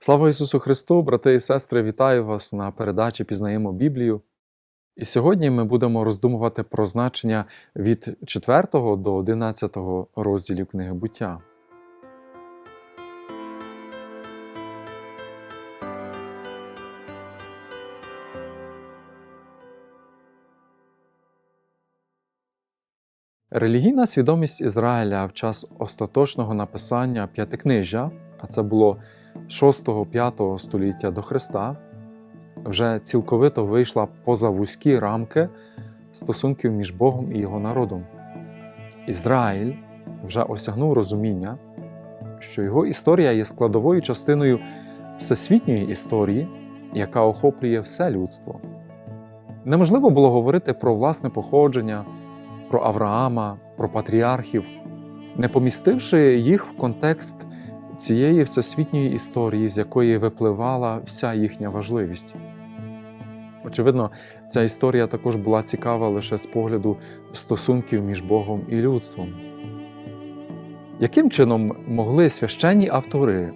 Слава Ісусу Христу, брати і сестри, вітаю вас на передачі Пізнаємо Біблію. І сьогодні ми будемо роздумувати про значення від 4 до 11 розділів книги буття. Релігійна свідомість Ізраїля в час остаточного написання п'ятикнижжя, а це було 6-5 століття до Христа, вже цілковито вийшла поза вузькі рамки стосунків між Богом і його народом. Ізраїль вже осягнув розуміння, що його історія є складовою частиною всесвітньої історії, яка охоплює все людство. Неможливо було говорити про власне походження, про Авраама, про патріархів, не помістивши їх в контекст цієї всесвітньої історії, з якої випливала вся їхня важливість. Очевидно, ця історія також була цікава лише з погляду стосунків між Богом і людством. Яким чином могли священні автори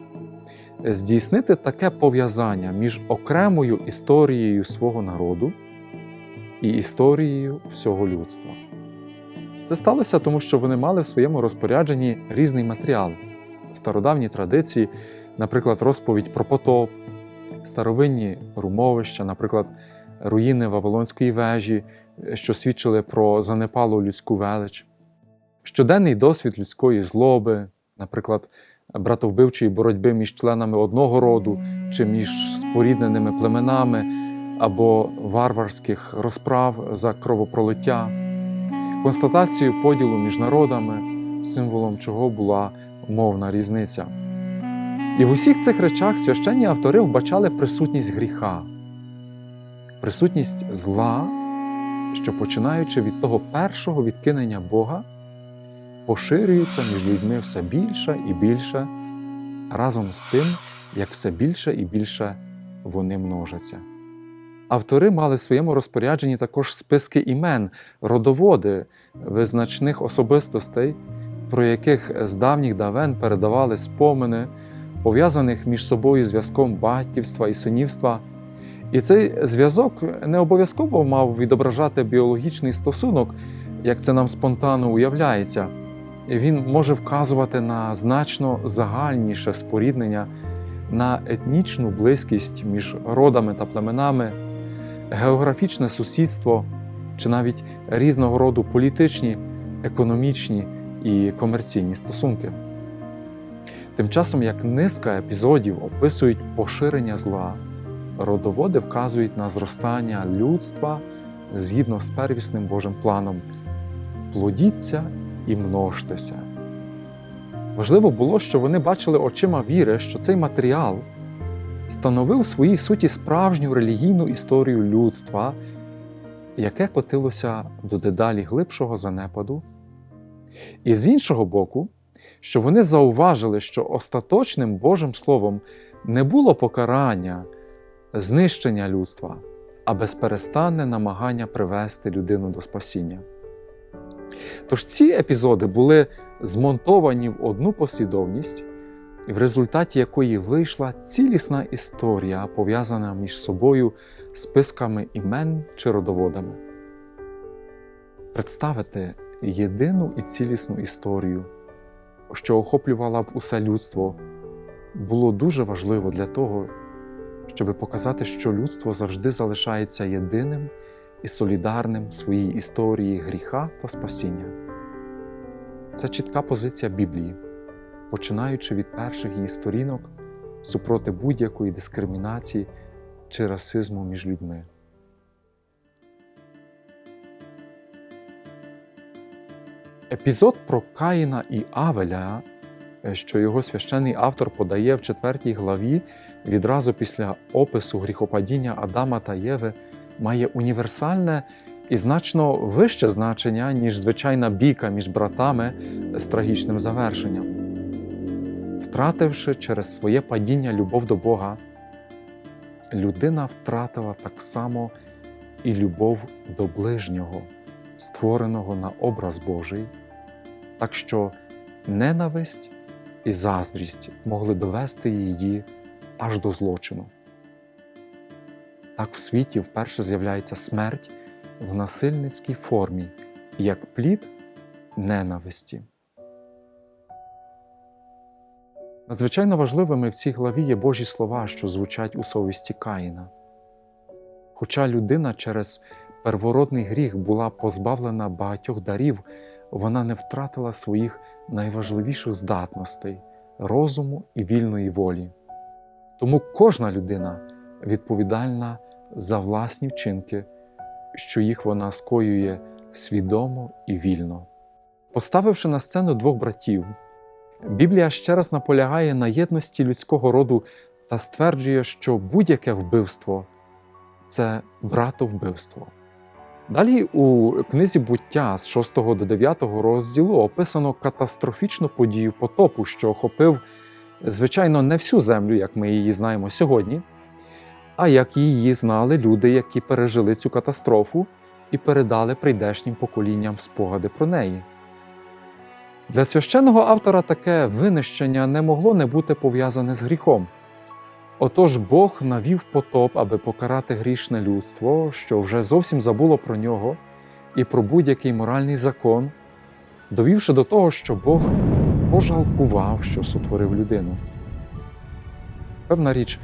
здійснити таке пов'язання між окремою історією свого народу і історією всього людства? Це сталося тому, що вони мали в своєму розпорядженні різний матеріал, стародавні традиції, наприклад, розповідь про потоп, старовинні румовища, наприклад, руїни Вавилонської вежі, що свідчили про занепалу людську велич, щоденний досвід людської злоби, наприклад, братовбивчої боротьби між членами одного роду чи між спорідненими племенами або варварських розправ за кровопролиття, констатацію поділу між народами, символом чого була мовна різниця. І в усіх цих речах священні автори вбачали присутність гріха, присутність зла, що починаючи від того першого відкинення Бога, поширюється між людьми все більше і більше, разом з тим, як все більше і більше вони множаться. Автори мали в своєму розпорядженні також списки імен, родоводи визначних особистостей, про яких з давніх давен передавали спомини, пов'язаних між собою зв'язком батьківства і синівства. І цей зв'язок не обов'язково мав відображати біологічний стосунок, як це нам спонтанно уявляється. Він може вказувати на значно загальніше споріднення, на етнічну близькість між родами та племенами, географічне сусідство чи навіть різного роду політичні, економічні і комерційні стосунки. Тим часом, як низка епізодів описують поширення зла, родоводи вказують на зростання людства згідно з первісним Божим планом плодіться і множтеся. Важливо було, що вони бачили очима віри, що цей матеріал становив у своїй суті справжню релігійну історію людства, яке котилося до дедалі глибшого занепаду. І з іншого боку, що вони зауважили, що остаточним Божим Словом не було покарання, знищення людства, а безперестанне намагання привести людину до спасіння. Тож ці епізоди були змонтовані в одну послідовність, в результаті якої вийшла цілісна історія, пов'язана між собою списками імен чи родоводами. Представити єдину і цілісну історію, що охоплювала б усе людство, було дуже важливо для того, щоб показати, що людство завжди залишається єдиним і солідарним в своїй історії гріха та спасіння. Це чітка позиція Біблії, починаючи від перших її сторінок супроти будь-якої дискримінації чи расизму між людьми. Епізод про Каїна і Авеля, що його священний автор подає в четвертій главі відразу після опису гріхопадіння Адама та Єви, має універсальне і значно вище значення, ніж звичайна бійка між братами з трагічним завершенням. Втративши через своє падіння любов до Бога, людина втратила так само і любов до ближнього, створеного на образ Божий, так що ненависть і заздрість могли довести її аж до злочину. Так в світі вперше з'являється смерть в насильницькій формі, як плід ненависті. Надзвичайно важливими в цій главі є Божі слова, що звучать у совісті Каїна. Хоча людина через первородний гріх була позбавлена багатьох дарів, вона не втратила своїх найважливіших здатностей розуму і вільної волі. Тому кожна людина відповідальна за власні вчинки, що їх вона скоює свідомо і вільно. Поставивши на сцену двох братів, Біблія ще раз наполягає на єдності людського роду та стверджує, що будь-яке вбивство це братовбивство. Далі у книзі буття з 6 до 9 розділу описано катастрофічну подію потопу, що охопив, звичайно, не всю землю, як ми її знаємо сьогодні, а як її знали люди, які пережили цю катастрофу і передали прийдешнім поколінням спогади про неї. Для священного автора таке винищення не могло не бути пов'язане з гріхом. Отож Бог навів потоп, аби покарати грішне людство, що вже зовсім забуло про нього і про будь-який моральний закон, довівши до того, що Бог пожалкував, що сотворив людину. Певна річ,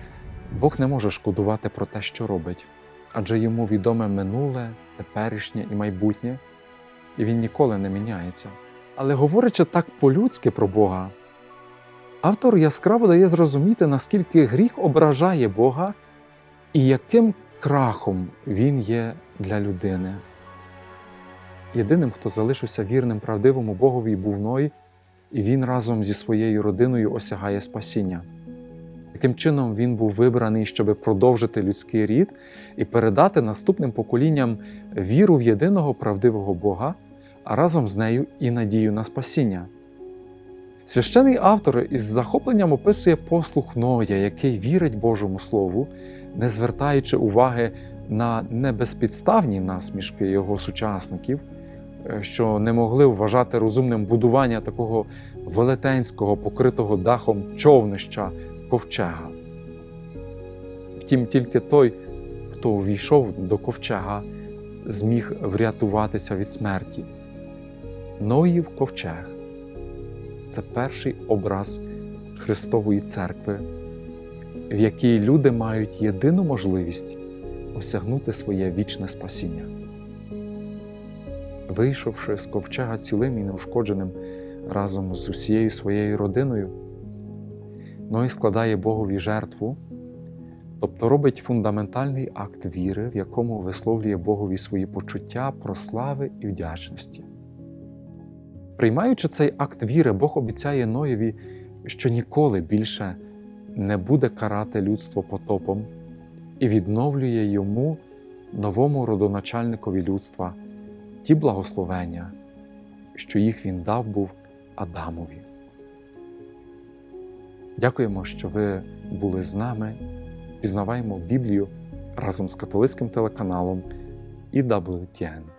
Бог не може шкодувати про те, що робить, адже йому відоме минуле, теперішнє і майбутнє, і він ніколи не міняється. Але говорячи так по-людськи про Бога, автор яскраво дає зрозуміти, наскільки гріх ображає Бога і яким крахом він є для людини. Єдиним, хто залишився вірним правдивому Богові, був Ной, і він разом зі своєю родиною осягає спасіння. Таким чином, він був вибраний, щоб продовжити людський рід і передати наступним поколінням віру в єдиного правдивого Бога, а разом з нею і надію на спасіння. Священий автор із захопленням описує послух Ноя, який вірить Божому Слову, не звертаючи уваги на небезпідставні насмішки його сучасників, е, що не могли вважати розумним будування такого велетенського, покритого дахом човнища ковчега. Втім, тільки той, хто увійшов до ковчега, зміг врятуватися від смерті. Ноїв ковчег це перший образ Христової церкви, в якій люди мають єдину можливість осягнути своє вічне спасіння. Вийшовши з ковчега цілим і неушкодженим разом з усією своєю родиною, Ной складає Богові жертву, тобто робить фундаментальний акт віри, в якому висловлює Богові свої почуття про слави і вдячності. Приймаючи цей акт віри, Бог обіцяє Ноєві, що ніколи більше не буде карати людство потопом і відновлює йому, новому родоначальникові людства, ті благословення, що їх він дав був Адамові. Дякуємо, що ви були з нами. Пізнаваємо Біблію разом з католицьким телеканалом EWTN.